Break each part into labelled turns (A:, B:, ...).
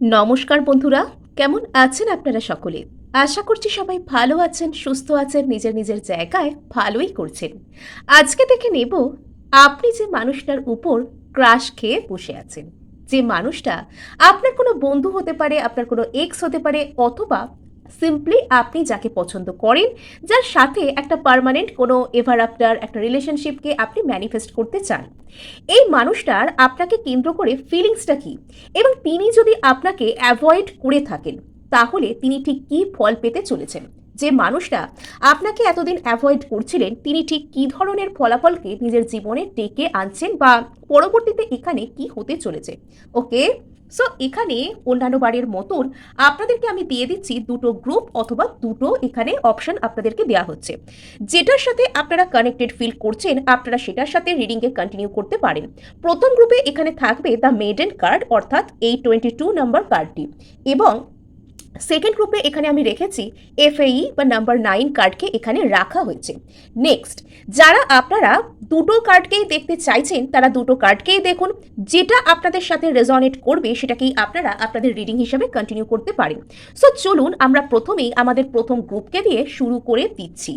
A: নমস্কার বন্ধুরা, কেমন আছেন আপনারা সকলে? আশা করছি সবাই ভালো আছেন, সুস্থ আছেন, নিজের নিজের জায়গায় ভালোই করছেন। আজকে দেখে নেব, আপনি যে মানুষটার উপর ক্রাশ খেয়ে বসে আছেন, যে মানুষটা আপনার কোনো বন্ধু হতে পারে, আপনার কোনো এক্স হতে পারে, অথবা সিম্পলি আপনি যাকে পছন্দ করেন, যার সাথে একটা পার্মানেন্ট কোনো এভার আফটার একটা রিলেশনশিপকে আপনি ম্যানিফেস্ট করতে চান। এই মানুষটার আপনাকে কেন্দ্র করে ফিলিংসটা কি? এবং তিনি যদি আপনাকে অ্যাভয়েড করে থাকেন, তাহলে তিনি ঠিক কী ফল পেতে চলেছেন? যে মানুষটা আপনাকে এতদিন অ্যাভয়েড করছিলেন, তিনি ঠিক কী ধরনের ফলাফলকে নিজের জীবনে ডেকে আনছেন বা পরবর্তীতে এখানে কি হতে চলেছে? ওকে সো এখানে অন্যান্য বারের মতন আপনাদেরকে আমি দিয়ে দিচ্ছি দুটো গ্রুপ অথবা দুটো এখানে অপশন আপনাদেরকে দেওয়া হচ্ছে। যেটার সাথে আপনারা কানেক্টেড ফিল করছেন, আপনারা সেটার সাথে রিডিংকে কন্টিনিউ করতে পারেন। প্রথম গ্রুপে এখানে থাকবে দ্য মেডেন কার্ড অর্থাৎ এই টোয়েন্টি টু নাম্বার কার্ডটি এবং সেকেন্ড গ্রুপে এখানে আমি রেখেছি এফএই বা নাম্বার নাইন কার্ডকে এখানে রাখা হয়েছে। নেক্সট যারা আপনারা দুটো কার্ডকেই দেখতে চাইছেন, তারা দুটো কার্ডকেই দেখুন। যেটা আপনাদের সাথে রেজনেট করবে, সেটাকেই আপনারা আপনাদের রিডিং হিসাবে কন্টিনিউ করতে পারেন। সো চলুন আমরা প্রথমেই আমাদের প্রথম গ্রুপকে দিয়ে শুরু করে দিচ্ছি।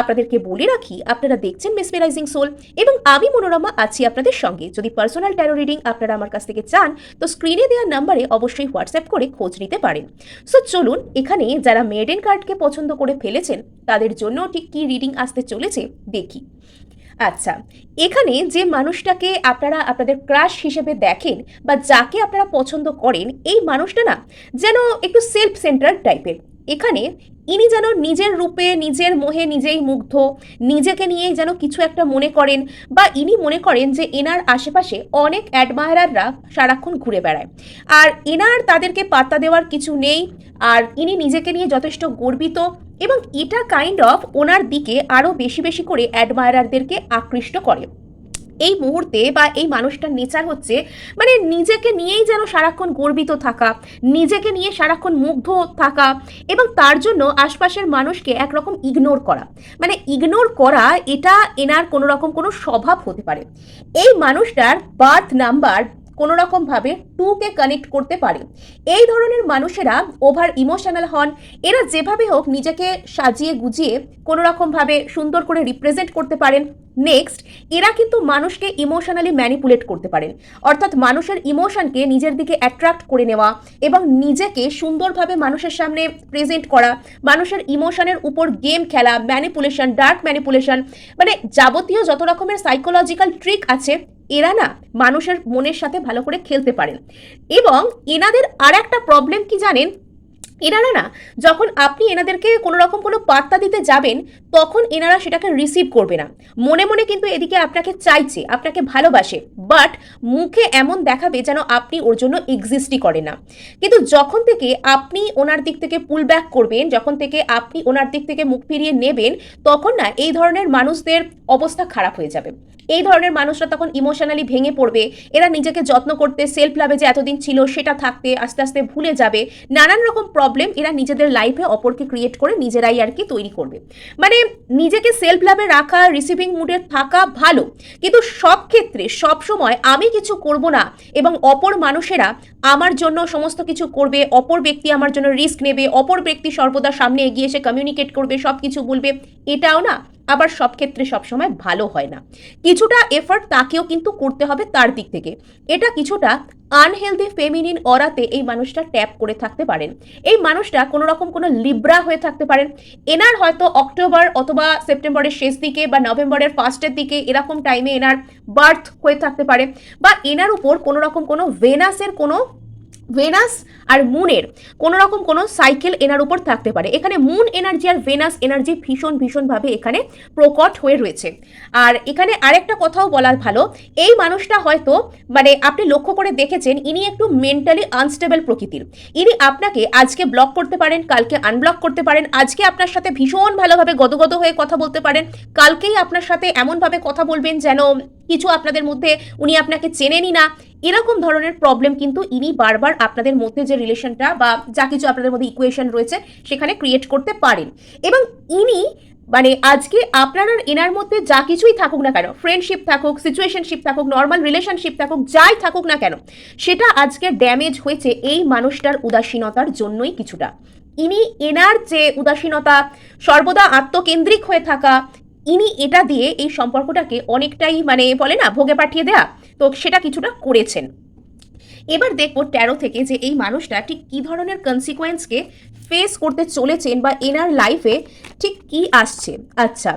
A: আপনাদেরকে বলে রাখি, আপনারা দেখছেন মেসমেরাইজিং সোল এবং আমি মনোরমা আছি আপনাদের সঙ্গে। যদি পার্সোনাল ট্যারো রিডিং আপনারা আমার কাছ থেকে চান, তো স্ক্রিনে দেওয়ার নাম্বারে অবশ্যই হোয়াটসঅ্যাপ করে খোঁজ নিতে পারেন। সো চলুন, এখানে যারা মেডেন কার্ডকে পছন্দ করে ফেলেছেন, তাদের জন্য ঠিক কী রিডিং আসতে চলেছে, দেখি। আচ্ছা এখানে যে মানুষটাকে আপনারা, আপনাদের ক্রাশ হিসেবে দেখেন বা যাকে আপনারা পছন্দ করেন, এই মানুষটা না যেন একটু সেলফ সেন্টার টাইপের এখানে ইনি যেন নিজের রূপে, নিজের মোহে, নিজেই মুগ্ধ, নিজেকে নিয়েই যেন কিছু একটা মনে করেন বা ইনি মনে করেন যে এনার আশেপাশে অনেক অ্যাডমায়ারাররা সারাক্ষণ ঘুরে বেড়ায়। আর এনার তাদেরকে পাত্তা দেওয়ার কিছু নেই, আর ইনি নিজেকে নিয়ে যথেষ্ট গর্বিত এবং এটা কাইন্ড অফ ওনার দিকে আরও বেশি বেশি করে অ্যাডমায়ারারদেরকে আকৃষ্ট করে। এই মুহূর্তে বা এই মানুষটার নেচার হচ্ছে মানে নিজেকে নিয়েই যেন সারাক্ষণ গর্বিত থাকা, নিজেকে নিয়ে সারাক্ষণ মুগ্ধ থাকা এবং তার জন্য আশপাশের মানুষকে একরকম ইগনোর করা। মানে ইগনোর করা, এটা এনার কোনো রকম কোনো স্বভাব হতে পারে। এই মানুষটার বার্থ নাম্বার কোনো রকমভাবে টুকে কানেক্ট করতে পারে। এই ধরনের মানুষেরা ওভার ইমোশনাল হন। এরা যেভাবে হোক নিজেকে সাজিয়ে গুজিয়ে কোনো রকমভাবে সুন্দর করে রিপ্রেজেন্ট করতে পারেন। নেক্সট, এরা কিন্তু মানুষকে ইমোশনালি ম্যানিপুলেট করতে পারেন। অর্থাৎ মানুষের ইমোশনকে নিজের দিকে অ্যাট্রাক্ট করে নেওয়া এবং নিজেকে সুন্দরভাবে মানুষের সামনে প্রেজেন্ট করা, মানুষের ইমোশনের উপর গেম খেলা, ম্যানিপুলেশন, ডার্ক ম্যানিপুলেশন মানে যাবতীয় যত রকমের সাইকোলজিক্যাল ট্রিক আছে এরা না মানুষের মনের সাথে ভালো করে খেলতে পারেন এবং এনাদের আর একটা প্রবলেম কি জানেন? এনারা না যখন আপনি এনাদেরকে কোনো রকম কোনো পাত্তা দিতে যাবেন, তখন এনারা সেটাকে রিসিভ করবে না। মনে মনে কিন্তু এদিকে আপনাকে চাইছে, আপনাকে ভালোবাসে বাট মুখে এমন দেখাবে যেন আপনি ওর জন্য এক্সিস্টই করে না। কিন্তু যখন থেকে আপনি ওনার দিক থেকে পুল ব্যাক করবেন, যখন থেকে আপনি ওনার দিক থেকে মুখ ফিরিয়ে নেবেন, তখন না এই ধরনের মানুষদের অবস্থা খারাপ হয়ে যাবে। এই ধরনের মানুষরা তখন ইমোশনালি ভেঙে পড়বে। এরা নিজেকে যত্ন করতে সেলফ লাভে যে এতদিন ছিল সেটা থাকতে, আস্তে আস্তে ভুলে যাবে। নানান রকম প্রবলেম এরা নিজেদের লাইফে অপরকে ক্রিয়েট করে নিজেরাই আর কি তৈরি করবে। মানে নিজেকে সেলফ লাভে রাখা রিসিভিং মুডে থাকা ভালো। কিন্তু সব ক্ষেত্রে, সব সময় আমি কিছু করব না এবং অপর মানুষেরা আমার জন্য সমস্ত কিছু করবে, অপর ব্যক্তি আমার জন্য রিস্ক নেবে, অপর ব্যক্তি সর্বদা সামনে এগিয়ে এসে কমিউনিকেট করবে সব কিছু বলবে, এটাও না। আবার সব ক্ষেত্রে সবসময় ভালো হয় না। কিছুটা এফার্ট তাকেও কিন্তু করতে হবে তার দিক থেকে। এটা কিছুটা আনহেলদি ফেমিনিন অরাতে এই মানুষটা ট্যাপ করে থাকতে পারেন। এই মানুষটা কোনো রকম কোনো লিব্রা হয়ে থাকতে পারেন। এনার হয়তো অক্টোবর অথবা সেপ্টেম্বরের শেষ দিকে বা নভেম্বরের ফার্স্টের দিকে এরকম টাইমে এনার বার্থ হয়ে থাকতে পারে বা এনার উপর কোনো রকম কোনো ভেনাসের কোনো ভেনাস আর মুনের কোনো রকম কোনো সাইকেল এনার উপর থাকতে পারে। এখানে মুন এনার্জি আর ভেনাস এনার্জি ভীষণ, ভীষণভাবে এখানে প্রকট হয়ে রয়েছে। আর এখানে আরেকটা কথাও বলা ভালো, এই মানুষটা হয়তো মানে আপনি লক্ষ্য করে দেখেছেন, ইনি একটু মেন্টালি আনস্টেবল প্রকৃতির। ইনি আপনাকে আজকে ব্লক করতে পারেন, কালকে আনব্লক করতে পারেন, আজকে আপনার সাথে ভীষণ ভালোভাবে গদগদ হয়ে কথা বলতে পারেন, কালকেই আপনার সাথে এমনভাবে কথা বলবেন যেন কিছু আপনাদের মধ্যে উনি আপনাকে চেনেনই না। এরকম ধরনের প্রবলেম কিন্তু ইনি বারবার আপনাদের মধ্যে যে রিলেশনটা বা যা কিছু আপনাদের মধ্যে ইকুয়েশন রয়েছে, সেখানে ক্রিয়েট করতে পারেন। এবং ইনি মানে আজকে আপনার এনার মধ্যে যা কিছুই থাকুক না কেন ফ্রেন্ডশিপ থাকুক সিচুয়েশনশিপ থাকুক নর্মাল রিলেশনশিপ থাকুক, যাই থাকুক না কেন, সেটা আজকে ড্যামেজ হয়েছে এই মানুষটার উদাসীনতার জন্যই কিছুটা। ইনি এনার যে উদাসীনতা, সর্বদা আত্মকেন্দ্রিক হয়ে থাকা ইনি এটা দিয়ে এই সম্পর্কটাকে অনেকটাই মানে বলে না, ভোগে পাঠিয়ে দেয়া, তো সেটা কিছুটা করেছেন। এবার দেখব ট্যারো থেকে যে এই মানুষটা ঠিক কী ধরনের কনসিকোয়েন্সকে ফেস করতে চলেছেন বা এনার লাইফে ঠিক কি আসছে। আচ্ছা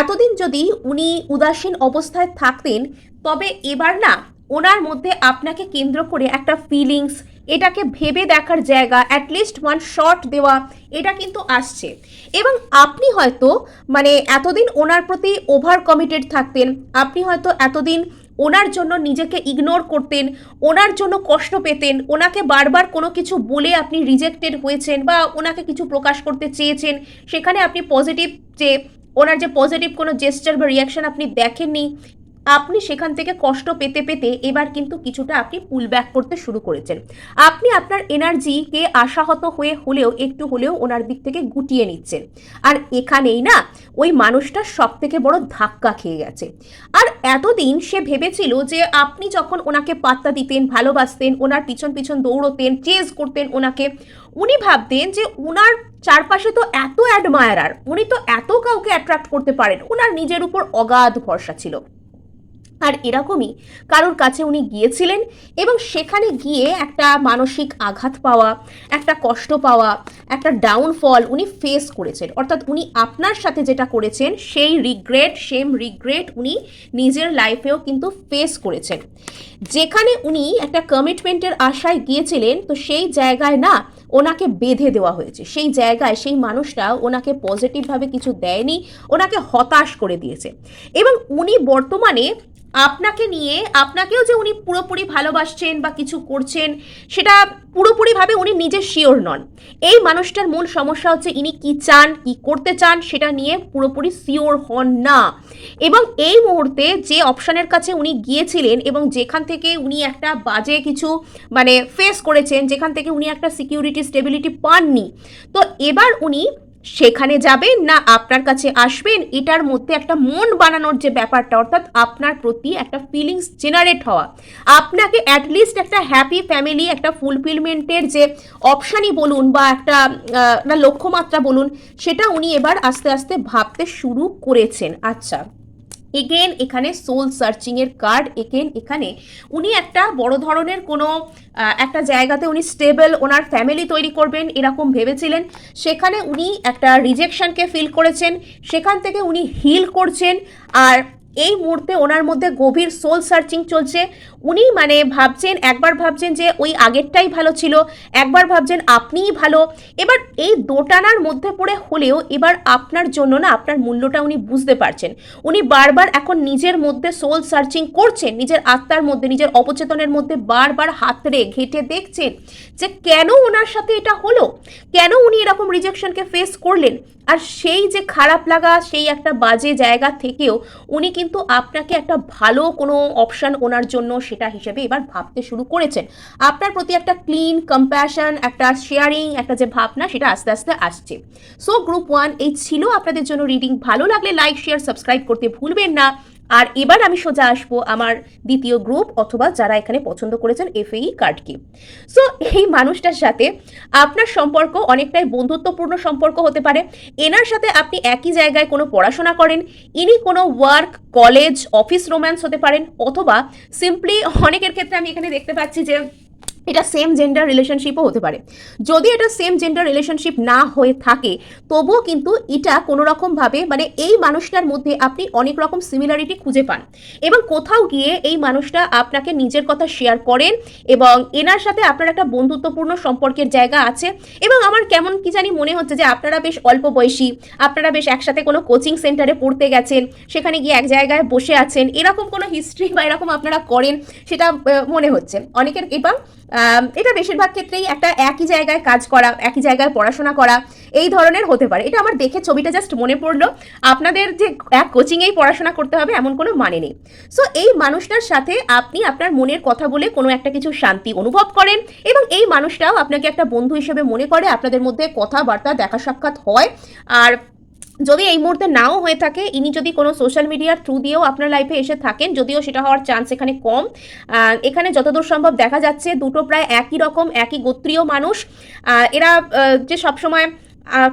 A: এতদিন যদি উনি উদাসীন অবস্থায় থাকতেন, তবে এবার না ওনার মধ্যে আপনাকে কেন্দ্র করে একটা ফিলিংস এটাকে ভেবে দেখার জায়গা অ্যাটলিস্ট ওয়ান শর্ট দেওয়া, এটা কিন্তু আসছে। এবং আপনি হয়তো মানে এতদিন ওনার প্রতি ওভার কমিটেড থাকতেন, আপনি হয়তো এতদিন ওনার জন্য নিজেকে ইগনোর করতেন, ওনার জন্য কষ্ট পেতেন, ওনাকে বারবার কোনো কিছু বলে আপনি রিজেক্টেড হয়েছেন বা ওনাকে কিছু প্রকাশ করতে চেয়েছেন, সেখানে আপনি পজিটিভ যে, ওনার যে পজিটিভ কোনো জেস্টার বা রিয়াকশন আপনি দেখেননি আপনি সেখান থেকে কষ্ট পেতে পেতে এবার কিন্তু কিছুটা আপনি পুল ব্যাক করতে শুরু করেছেন। আপনি আপনার এনার্জিকে আশাহত হয়ে হলেও, একটু হলেও ওনার দিক থেকে গুটিয়ে নিচ্ছেন। আর এখানেই না, ওই মানুষটা সব থেকে বড় ধাক্কা খেয়ে গেছে। আর এতদিন সে ভেবেছিল যে আপনি যখন ওনাকে পাত্তা দিতেন, ভালোবাসতেন, ওনার পিছন পিছন দৌড়তেন চেজ করতেন ওনাকে, উনি ভাবতেন যে ওনার চারপাশে তো এত অ্যাডমায়ারার উনি তো এত কাউকে অ্যাট্রাক্ট করতে পারেন ওনার নিজের উপর অগাধ ভরসা ছিল। আর এরকমই কারোর কাছে উনি গিয়েছিলেন এবং সেখানে গিয়ে একটা মানসিক আঘাত পাওয়া, একটা কষ্ট পাওয়া, একটা ডাউনফল উনি ফেস করেছেন। অর্থাৎ উনি আপনার সাথে যেটা করেছেন, সেই রিগ্রেট সেম রিগ্রেট উনি নিজের লাইফেও কিন্তু ফেস করেছেন। যেখানে উনি একটা কমিটমেন্টের আশায় গিয়েছিলেন, তো সেই জায়গায় না ওনাকে বেঁধে দেওয়া হয়েছে। সেই জায়গায় সেই মানুষটা ওনাকে পজিটিভভাবে কিছু দেয়নি, ওনাকে হতাশ করে দিয়েছে। এবং উনি বর্তমানে আপনাকে নিয়ে, আপনাকেও যে উনি পুরোপুরি ভালোবাসছেন বা কিছু করছেন, সেটা পুরোপুরিভাবে উনি নিজে শিওর নন। এই মানুষটার মূল সমস্যা হচ্ছে ইনি কি চান, কি করতে চান, সেটা নিয়ে পুরোপুরি শিওর হন না। এবং এই মুহূর্তে যে অপশানের কাছে উনি গিয়েছিলেন এবং যেখান থেকে উনি একটা বাজে কিছু মানে ফেস করেছেন, যেখান থেকে উনি একটা সিকিউরিটি স্টেবিলিটি পাননি, তো এবার উনি সেখানে যাবেন, না আপনার কাছে আসবেন, এটার মধ্যে একটা মন বানানোর যে ব্যাপারটা, অর্থাৎ আপনার প্রতি একটা ফিলিংস জেনারেট হওয়া। আপনাকে অ্যাটলিস্ট একটা হ্যাপি ফ্যামিলি একটা ফুলফিলমেন্টের যে অপশানই বলুন বা একটা লক্ষ্যমাত্রা বলুন, সেটা উনি এবার আস্তে আস্তে ভাবতে শুরু করেছেন। আচ্ছা। এগেন এখানে সোল সার্চিংয়ের কার্ড এগেন এখানে উনি একটা বড় ধরনের কোনো একটা জায়গাতে উনি স্টেবল ওনার ফ্যামিলি তৈরি করবেন এরকম ভেবেছিলেন। সেখানে উনি একটা রিজেকশনকে ফিল করেছেন। সেখান থেকে উনি হিল করছেন। আর এই মুহূর্তে ওনার মধ্যে গভীর সোল সার্চিং চলছে। উনি মানে ভাবছেন, একবার ভাবছেন যে ওই আগেরটাই ভালো ছিল, একবার ভাবছেন আপনিই ভালো। এবার এই দোটানার মধ্যে পড়ে হলেও এবার আপনার জন্য না আপনার মূল্যটা উনি বুঝতে পারছেন। উনি বারবার এখন নিজের মধ্যে সোল সার্চিং করছেন, নিজের আত্মার মধ্যে, নিজের অবচেতনের মধ্যে বারবার হাতড়ে ঘেটে দেখছেন যে কেন ওনার সাথে এটা হলো? কেন উনি এরকম রিজেকশনকে ফেস করলেন? আর সেই যে খারাপ লাগা, সেই একটা বাজে জায়গা থেকেও উনি কিন্তু আপনাকে একটা ভালো কোনো অপশান ওনার জন্য সেটা হিসেবে এবার ভাবতে শুরু করেছেন। আপনার প্রতি একটা ক্লিন কম্প্যাশন একটা শেয়ারিং একটা যে ভাবনা সেটা আস্তে আস্তে আসছে। সো গ্রুপ ওয়ান এই ছিল আপনাদের জন্য রিডিং ভালো লাগলে লাইক শেয়ার সাবস্ক্রাইব করতে ভুলবেন না। আর এবার আমি সোজা আসব আমার দ্বিতীয় গ্রুপ অথবা যারা এখানে পছন্দ করেছেন এফএই কার্ডকে সো এই মানুষটার সাথে আপনার সম্পর্ক অনেকটাই বন্ধুত্বপূর্ণ সম্পর্ক হতে পারে। এনার সাথে আপনি একই জায়গায় কোনো পড়াশোনা করেন, ইনি কোনো ওয়ার্ক কলেজ অফিস রোম্যান্স হতে পারেন, অথবা সিম্পলি অনেকের ক্ষেত্রে আমি এখানে দেখতে পাচ্ছি যে এটা সেম জেন্ডার রিলেশনশিপও হতে পারে। যদি এটা সেম জেন্ডার রিলেশনশিপ না হয়ে থাকে, তবুও কিন্তু এটা কোনো রকমভাবে মানে এই মানুষটার মধ্যে আপনি অনেক রকম সিমিলারিটি খুঁজে পান। এবং কোথাও গিয়ে এই মানুষটা আপনাকে নিজের কথা শেয়ার করেন এবং এনার সাথে আপনার একটা বন্ধুত্বপূর্ণ সম্পর্কের জায়গা আছে এবং আমার কেমন কি জানি মনে হচ্ছে যে আপনারা বেশ অল্প বয়সী, আপনারা বেশ একসাথে কোনো কোচিং সেন্টারে পড়তে গেছেন, সেখানে গিয়ে এক জায়গায় বসে আছেন, এরকম কোনো হিস্ট্রি বা এরকম আপনারা করেন, সেটা মনে হচ্ছে। অনেকের, এবং এটা বেশিরভাগ ক্ষেত্রেই একটা একই জায়গায় কাজ করা, একই জায়গায় পড়াশোনা করা, এই ধরনের হতে পারে। এটা আমার দেখে ছবিটা জাস্ট মনে পড়ল। আপনাদের যে এক কোচিংয়েই পড়াশোনা করতে হবে, এমন কোনো মানে নেই। সো এই মানুষটার সাথে আপনি আপনার মনের কথা বলে কোনো একটা কিছু শান্তি অনুভব করেন এবং এই মানুষটাও আপনাকে একটা বন্ধু হিসেবে মনে করে, আপনাদের মধ্যে কথাবার্তা, দেখা সাক্ষাৎ হয়। আর যদি এই মুহূর্তে নাও হয়ে থাকে, ইনি যদি কোনো সোশ্যাল মিডিয়ার থ্রু দিয়েও আপনার লাইফে এসে থাকেন, যদিও সেটা হওয়ার চান্স এখানে কম। এখানে যতদূর সম্ভব দেখা যাচ্ছে, দুটো প্রায় একই রকম, একই গোত্রীয় মানুষ। এরা যে সবসময়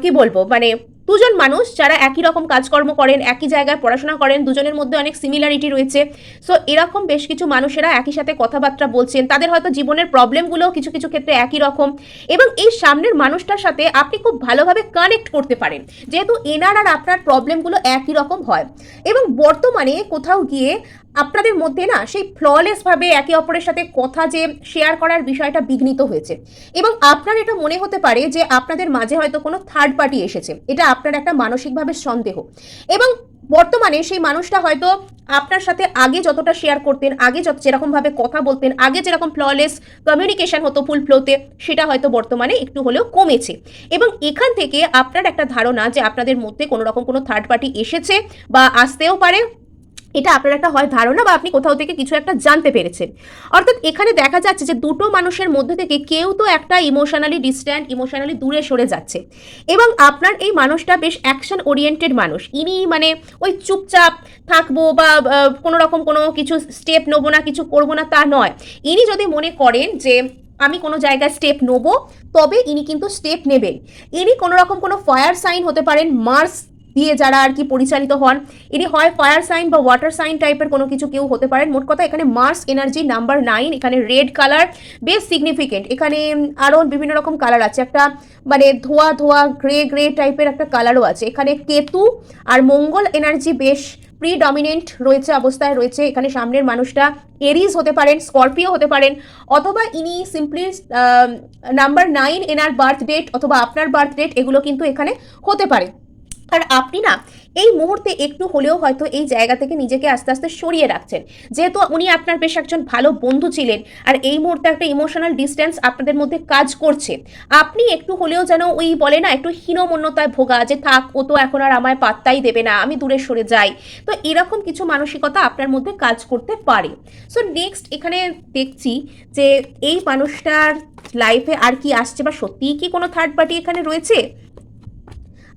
A: কি বলব মানে দুজন মানুষ যারা একই রকম কাজকর্ম করেন, একই জায়গায় পড়াশোনা করেন, দুজনের মধ্যে অনেক সিমিলারিটি রয়েছে। সো এরকম বেশ কিছু মানুষেরা একই সাথে কথাবার্তা বলছেন। তাদের হয়তো জীবনের প্রবলেমগুলোও কিছু কিছু ক্ষেত্রে একই রকম। এবং এই সামনের মানুষটার সাথে আপনি খুব ভালোভাবে কানেক্ট করতে পারেন। যেহেতু এনার আর আপনার প্রবলেমগুলো একই রকম হয়। এবং বর্তমানে কোথাও গিয়ে আপনাদের মধ্যে না সেই ফ্ললেসভাবে একে অপরের সাথে কথা যে শেয়ার করার বিষয়টা বিঘ্নিত হয়েছে। এবং আপনার এটা মনে হতে পারে যে আপনাদের মাঝে হয়তো কোনো থার্ড পার্টি এসেছে। এটা আপনার একটা মানসিকভাবে সন্দেহ। এবং বর্তমানে সেই মানুষটা হয়তো আপনার সাথে আগে যতটা শেয়ার করতেন, আগে যত যেরকমভাবে কথা বলতেন, আগে যেরকম ফ্ললেস কমিউনিকেশন হতো ফুল ফ্লোতে সেটা হয়তো বর্তমানে একটু হলেও কমেছে। এবং এখান থেকে আপনার একটা ধারণা যে আপনাদের মধ্যে কোনো রকম কোনো থার্ড পার্টি এসেছে বা আসতেও পারে এটা আপনার একটা হয় ধারণা বা আপনি কোথাও থেকে কিছু একটা জানতে পেরেছেন। অর্থাৎ এখানে দেখা যাচ্ছে যে দুটো মানুষের মধ্যে থেকে কেউ তো একটা ইমোশনালি ডিস্ট্যান্ট ইমোশনালি দূরে সরে যাচ্ছে। এবং আপনার এই মানুষটা বেশ অ্যাকশন ওরিয়েন্টেড মানুষ। ইনি মানে ওই চুপচাপ থাকব বা কোনো রকম কোনো কিছু স্টেপ নেব না, কিছু করব না তা নয়। ইনি যদি মনে করেন যে আমি কোনো জায়গায় স্টেপ নেব, তবে ইনি কিন্তু স্টেপ নেবেন। ইনি কোনো রকম কোনো ফায়ার সাইন হতে পারেন মার্স দিয়ে যারা আর কি পরিচালিত হন ইনি হয় ফায়ার সাইন বা ওয়াটার সাইন টাইপের কোনো কিছু কেউ হতে পারেন। মোট কথা এখানে মার্স এনার্জি নাম্বার নাইন এখানে রেড কালার বেশ সিগনিফিকেন্ট এখানে আরও বিভিন্ন রকম কালার আছে। একটা মানে ধোয়া ধোয়া গ্রে গ্রে টাইপের একটা কালারও আছে। এখানে কেতু আর মঙ্গল এনার্জি বেশ প্রিডমিনেন্ট রয়েছে, অবস্থায় রয়েছে। এখানে সামনের মানুষটা এরিজ হতে পারেন স্করপিও হতে পারেন, অথবা ইনি সিম্পলি নাম্বার নাইন এনার বার্থ ডেট অথবা আপনার বার্থ ডেট এগুলো কিন্তু এখানে হতে পারে। আর আপনি না, এই মুহূর্তে একটু হলেও হয়তো এই জায়গা থেকে নিজেকে আস্তে আস্তে সরিয়ে রাখছেন। যেহেতু উনি আপনার বেশ একজন ভালো বন্ধু ছিলেন আর এই মুহূর্তে একটা ইমোশনাল ডিস্টেন্স আপনাদের মধ্যে কাজ করছে। আপনি একটু হলেও যেন ওই বলে না, একটু হীনমন্যতায় ভোগা যে, থাক, ও তো এখন আর আমায় পাত্তাই দেবে না, আমি দূরে সরে যাই। তো এরকম কিছু মানসিকতা আপনার মধ্যে কাজ করতে পারে। সো নেক্সট এখানে দেখছি যে, এই মানুষটার লাইফে আর কি আসছে বা সত্যিই কি কোনো থার্ড পার্টি এখানে রয়েছে?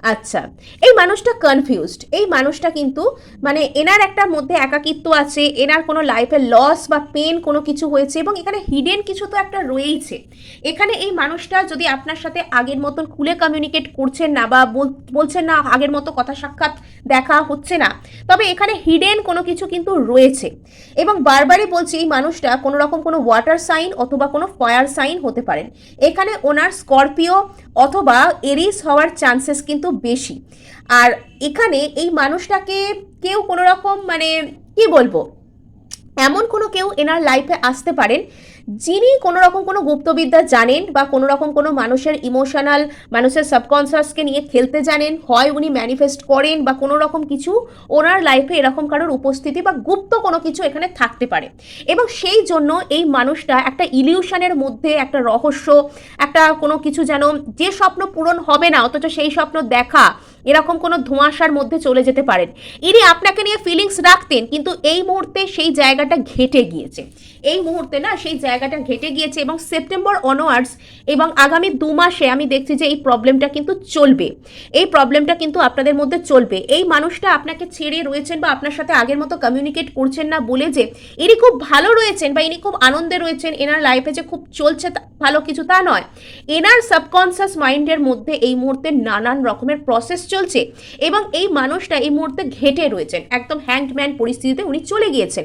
A: আচ্ছা এই মানুষটা কনফিউজড এই মানুষটা কিন্তু মানে এনার একটা মধ্যে একাকিত্ব আছে, এনার কোনো লাইফে লস বা পেন কোনো কিছু হয়েছে, এবং এখানে হিডেন কিছু তো একটা রয়েইছে। এখানে এই মানুষটা যদি আপনার সাথে আগের মতন খুলে কমিউনিকেট করছেন না বা বল- বলছেন না, আগের মতো কথা সাক্ষাৎ দেখা হচ্ছে না, তবে এখানে হিডেন কোনো কিছু কিন্তু রয়েছে। এবং বারবারই বলছি, এই মানুষটা কোনো রকম কোনো ওয়াটার সাইন অথবা কোনো ফায়ার সাইন হতে পারেন এখানে ওনার স্করপিও অথবা এরিস হওয়ার চান্সেস কিন্তু বেশি। আর এখানে এই মানুষটাকে কেউ কোনো রকম মানে কি বলব? এমন কোনো কেউ এনার লাইফে আসতে পারেন যিনি কোনো রকম কোনো গুপ্তবিদ্যা জানেন বা কোনো রকম কোনো মানুষের ইমোশনাল মানুষের সাবকনসিয়াসকে নিয়ে খেলতে জানেন, হয় উনি ম্যানিফেস্ট করেন বা কোনো রকম কিছু ওনার লাইফে এরকম কারোর উপস্থিতি বা গুপ্ত কোনো কিছু এখানে থাকতে পারে। এবং সেই জন্য এই মানুষটা একটা ইলিউশনের মধ্যে, একটা রহস্য, একটা কোনো কিছু যেন যে স্বপ্ন পূরণ হবে না, অথচ সেই স্বপ্ন দেখা এরকম কোনো ধোঁয়াশার মধ্যে চলে যেতে পারেন। ইনি আপনাকে নিয়ে ফিলিংস রাখতেন, কিন্তু এই মুহূর্তে সেই জায়গাটা ঘেটে গিয়েছে। এই মুহূর্তে না সেই জায়গাটা ঘেটে গিয়েছে এবং সেপ্টেম্বর অনওয়ার্ডস এবং আগামী দু মাসে আমি দেখছি যে এই প্রবলেমটা কিন্তু চলবে। এই প্রবলেমটা কিন্তু আপনাদের মধ্যে চলবে। এই মানুষটা আপনাকে ছেড়ে রয়েছেন বা আপনার সাথে আগের মতো কমিউনিকেট করছেন না বলে যে ইনি খুব ভালো রয়েছেন বা ইনি খুব আনন্দে রয়েছেন, এনার লাইফে যে খুব চলছে ভালো কিছু তা নয়। এনার সাবকনসিয়াস মাইন্ডের মধ্যে এই মুহূর্তে নানান রকমের প্রসেস চলছে এবং এই মানুষটা এই মুহূর্তে ঘেটে রয়েছেন। একদম হ্যান্ডম্যান পরিস্থিতিতে উনি চলে গিয়েছেন।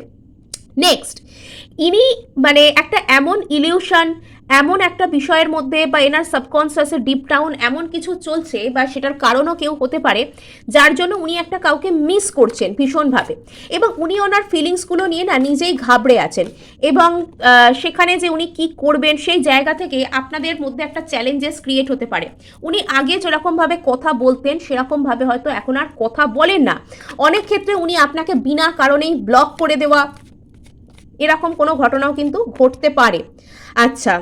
A: নেক্সট ইনি মানে একটা এমন ইলিউশন এমন একটা বিষয়ের মধ্যে বা এনার সাবকনসিয়াসের ডিপ ডাউন এমন কিছু চলছে বা সেটার কারণও কেউ হতে পারে, যার জন্য উনি একটা কাউকে মিস করছেন ভীষণভাবে। এবং উনি ওনার ফিলিংসগুলো নিয়ে না নিজেই ঘাবড়ে আছেন। এবং সেখানে যে উনি কি করবেন সেই জায়গা থেকে আপনাদের মধ্যে একটা চ্যালেঞ্জেস ক্রিয়েট হতে পারে। উনি আগে যেরকমভাবে কথা বলতেন সেরকমভাবে হয়তো এখন আর কথা বলেন না। অনেক ক্ষেত্রে উনি আপনাকে বিনা কারণেই ব্লক করে দেওয়া এরকম কোনো ঘটনাও কিন্তু ঘটতে পারে। আচ্ছা।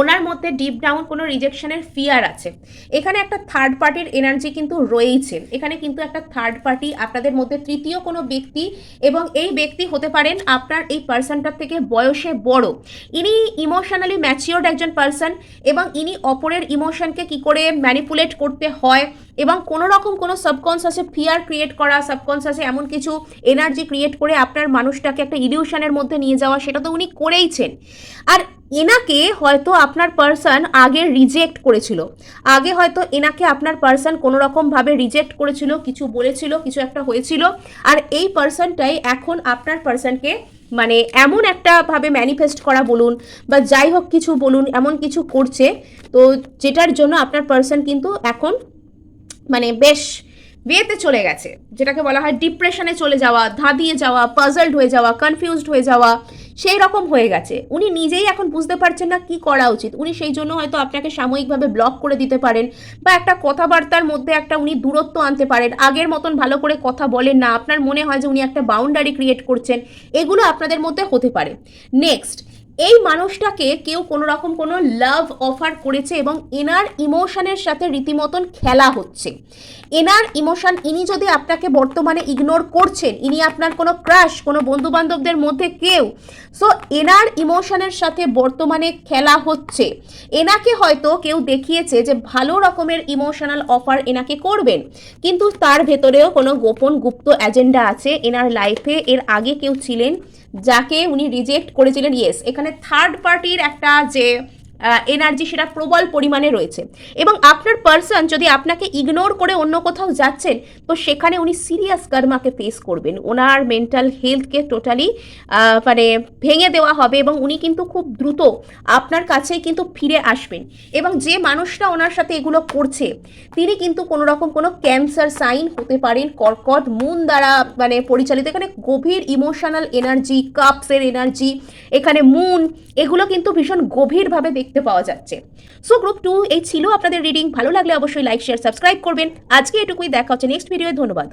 A: ওনার মধ্যে ডিপ ডাউন কোনো রিজেকশনের ফিয়ার আছে। এখানে একটা থার্ড পার্টির এনার্জি কিন্তু রয়েইছে। এখানে কিন্তু একটা থার্ড পার্টি আপনাদের মধ্যে তৃতীয় কোনো ব্যক্তি এবং এই ব্যক্তি হতে পারেন আপনার এই পার্সনটার থেকে বয়সে বড়। ইনি ইমোশনালি ম্যাচিওর্ড একজন পার্সন এবং ইনি অপরের ইমোশনকে কি করে ম্যানিপুলেট করতে হয় এবং কোনো রকম কোনো সাবকনসাসে ফিয়ার ক্রিয়েট করা সাবকনসাসে এমন কিছু এনার্জি ক্রিয়েট করে আপনার মানুষটাকে একটা ইলিউশনের মধ্যে নিয়ে যাওয়া, সেটা তো উনি করেইছেন। আর এনাকে হয়তো আপনার পার্সন আগে রিজেক্ট করেছিল। আগে হয়তো এনাকে আপনার পার্সন কোনো রকমভাবে রিজেক্ট করেছিল, কিছু বলেছিল, কিছু একটা হয়েছিল। আর এই পার্সনটাই এখন আপনার পার্সনকে মানে এমন একটা ভাবে ম্যানিফেস্ট করা বলুন বা যাই হোক কিছু বলুন, এমন কিছু করছে, তো যেটার জন্য আপনার পার্সন কিন্তু এখন মানে বেশ বিয়েতে চলে গেছে। যেটাকে বলা হয় ডিপ্রেশনে চলে যাওয়া, ধাঁধিয়ে যাওয়া পাজলড হয়ে যাওয়া কনফিউজড হয়ে যাওয়া সেই রকম হয়ে গেছে। উনি নিজেই এখন বুঝতে পারছেন না কি করা উচিত। উনি সেই জন্য হয়তো আপনাকে সাময়িকভাবে ব্লক করে দিতে পারেন বা একটা কথাবার্তার মধ্যে একটা উনি দূরত্ব আনতে পারেন। আগের মতন ভালো করে কথা বলেন না। আপনার মনে হয় যে উনি একটা বাউন্ডারি ক্রিয়েট করছেন। এগুলো আপনাদের মধ্যে হতে পারে। নেক্সট এই মানুষটাকে কেউ কোনো রকম কোনো লাভ অফার করেছে এবং এনার ইমোশনের সাথে রীতিমতন খেলা হচ্ছে। এনার ইমোশন ইনি যদি আপনাকে বর্তমানে ইগনোর করছেন, ইনি আপনার কোনো ক্রাশ কোনো বন্ধু বান্ধবদের মধ্যে কেউ সো এনার ইমোশনের সাথে বর্তমানে খেলা হচ্ছে। এনাকে হয়তো কেউ দেখিয়েছে যে ভালো রকমের ইমোশনাল অফার এনাকে করবেন, কিন্তু তার ভেতরেও কোনো গোপন গুপ্ত এজেন্ডা আছে। এনার লাইফে এর আগে কেউ ছিলেন যাকে উনি রিজেক্ট করেছিলেন ইয়েস এখানে থার্ড পার্টির একটা যে এনার্জি সেটা প্রবল পরিমাণে রয়েছে। এবং আপনার পার্সন যদি আপনাকে ইগনোর করে অন্য কোথাও যাচ্ছেন, তো সেখানে উনি সিরিয়াস কর্মাকে ফেস করবেন। ওনার মেন্টাল হেলথকে টোটালি মানে ভেঙে দেওয়া হবে এবং উনি কিন্তু খুব দ্রুত আপনার কাছেই কিন্তু ফিরে আসবেন। এবং যে মানুষটা ওনার সাথে এগুলো করছে, তিনি কিন্তু কোনো রকম কোনো ক্যান্সার সাইন হতে পারেন, কর্কট মুন দ্বারা মানে পরিচালিত, এখানে গভীর ইমোশনাল এনার্জি কাপসের এনার্জি এখানে মুন এগুলো কিন্তু ভীষণ গভীরভাবে দেখতে পাওয়া যাচ্ছে। সো গ্রুপ টু এই ছিল। আপনাদের রিডিং ভালো লাগলে অবশ্যই লাইক শেয়ার সাবস্ক্রাইব করবেন। আজকে এটুকুই। দেখা হচ্ছে নেক্সট ভিডিওয়ে ধন্যবাদ।